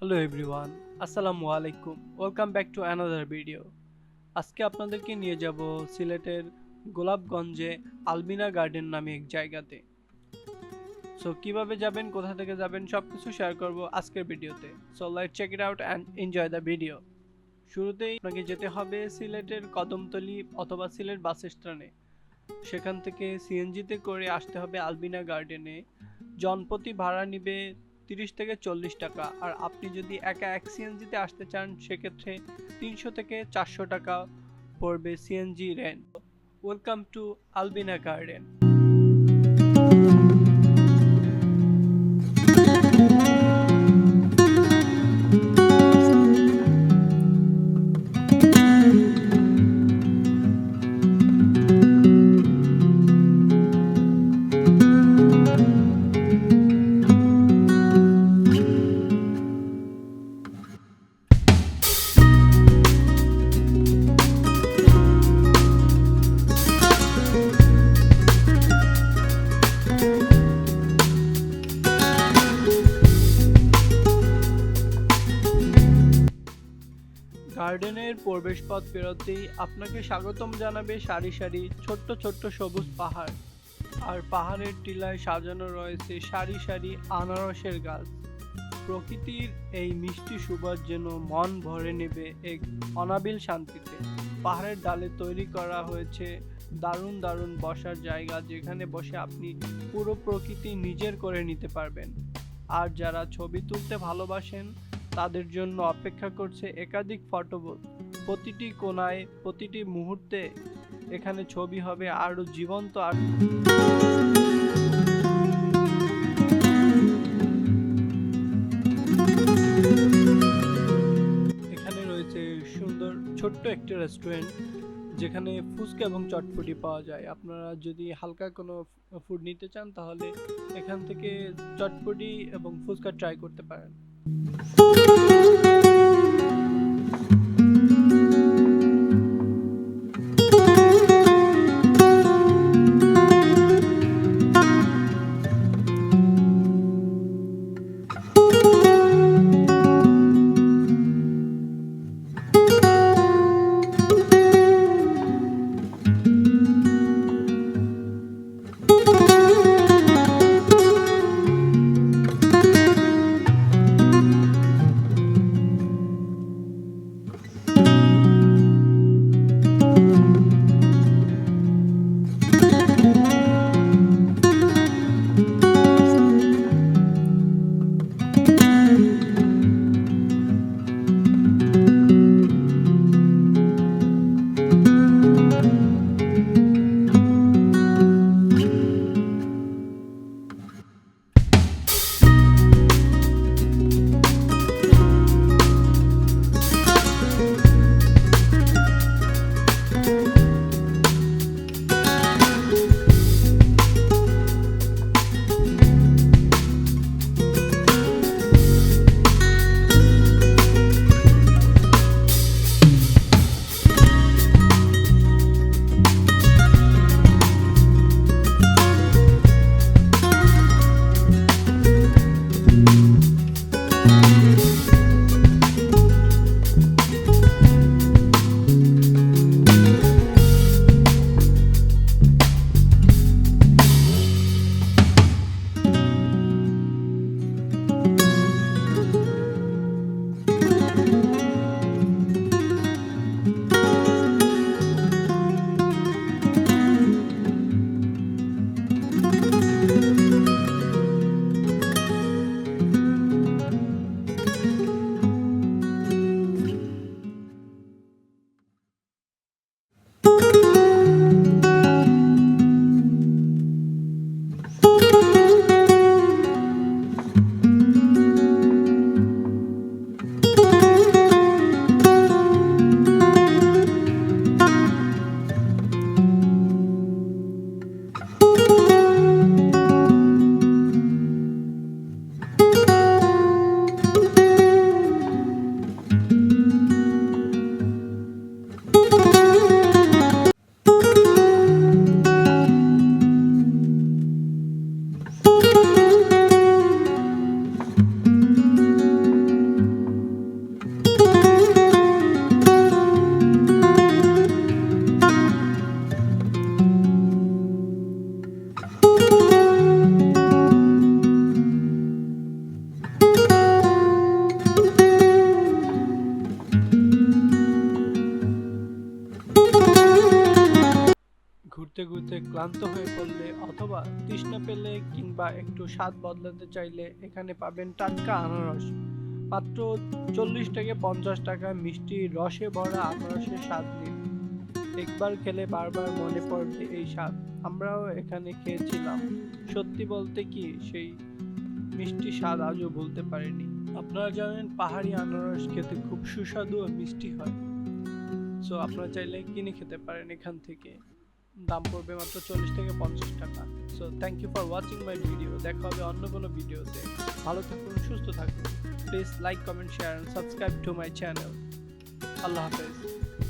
Hello everyone আসসালামু আলাইকুম welcome back to another video আজকে আপনাদেরকে নিয়ে যাব সিলেটের গোলাপগঞ্জে আলবিনা গার্ডেন নামে এক জায়গাতে। সো কীভাবে যাবেন, কোথা থেকে যাবেন সব কিছু শেয়ার করব আজকের ভিডিওতে। So let's check it out and enjoy the video শুরুতেই আপনাকে যেতে হবে সিলেটের কদমতলি অথবা সিলেট বাস স্ট্যান্ডে। সেখান থেকে সিএনজিতে করে আসতে হবে আলবিনা গার্ডেনে। জনপ্রতি ভাড়া নিবে তিরিশ থেকে চল্লিশ টাকা। আর আপনি যদি একা এক সিএনজিতে আসতে চান, সেক্ষেত্রে তিনশো থেকে চারশো টাকা পড়বে CNG rent welcome to Albina garden গার্ডেনের প্রবেশপথ পেরোতেই আপনাকে স্বাগতম জানাবে সারি সারি ছোট্ট ছোট্ট সবুজ পাহাড়। আর পাহাড়ের টিলায় সাজানো রয়েছে সারি সারি আনারসের গাছ। প্রকৃতির এই মিষ্টি সুবাস যেন মন ভরে নেবে এক অনাবিল শান্তিতে। পাহাড়ের ডালে তৈরি করা হয়েছে দারুণ দারুণ বসার জায়গা যেখানে বসে আপনি পুরো প্রকৃতি নিজের করে নিতে পারবেন। আর যারা ছবি তুলতে ভালোবাসেন তাদের জন্য অপেক্ষা করছে একাধিক ফটো বুথ প্রতিটি কোনায় প্রতিটি মুহূর্তে এখানে ছবি হবে আরও জীবন্ত আর এখানে রয়েছে সুন্দর ছোট্ট একটি রেস্টুরেন্ট, যেখানে ফুচকা এবং চটপটি পাওয়া যায়। আপনারা যদি হালকা কোনো ফুড নিতে চান, তাহলে এখান থেকে চটপটি এবং ফুচকা ট্রাই করতে পারেন। うん ঘুরতে ঘুরতে ক্লান্ত হয়ে পড়লে অথবা তৃষ্ণা পেলে কিংবা একটু স্বাদ বদলাতে চাইলে এখানে পাবেন টাটকা আনারস। মাত্র চল্লিশ থেকে পঞ্চাশ টাকা মিষ্টি রসে ভরা আনারসের স্বাদ নিন। একবার খেলে বারবার মনে পড়বে এই স্বাদ। আমরাও এখানে খেয়েছিলাম। সত্যি বলতে কি সেই মিষ্টি স্বাদ আজও ভুলতে পারিনি। আপনারা জানেন পাহাড়ি আনারস খেতে খুব সুস্বাদু ও মিষ্টি হয়। সো আপনারা চাইলে কিনে খেতে পারেন এখান থেকে। দাম পড়বে মাত্র চল্লিশ থেকে পঞ্চাশ টাকা। So thank you for watching my video দেখা হবে অন্য কোনো ভিডিওতে ভালো থাকুন, সুস্থ থাকুন। Please like comment share subscribe to my channel আল্লাহ হাফেজ।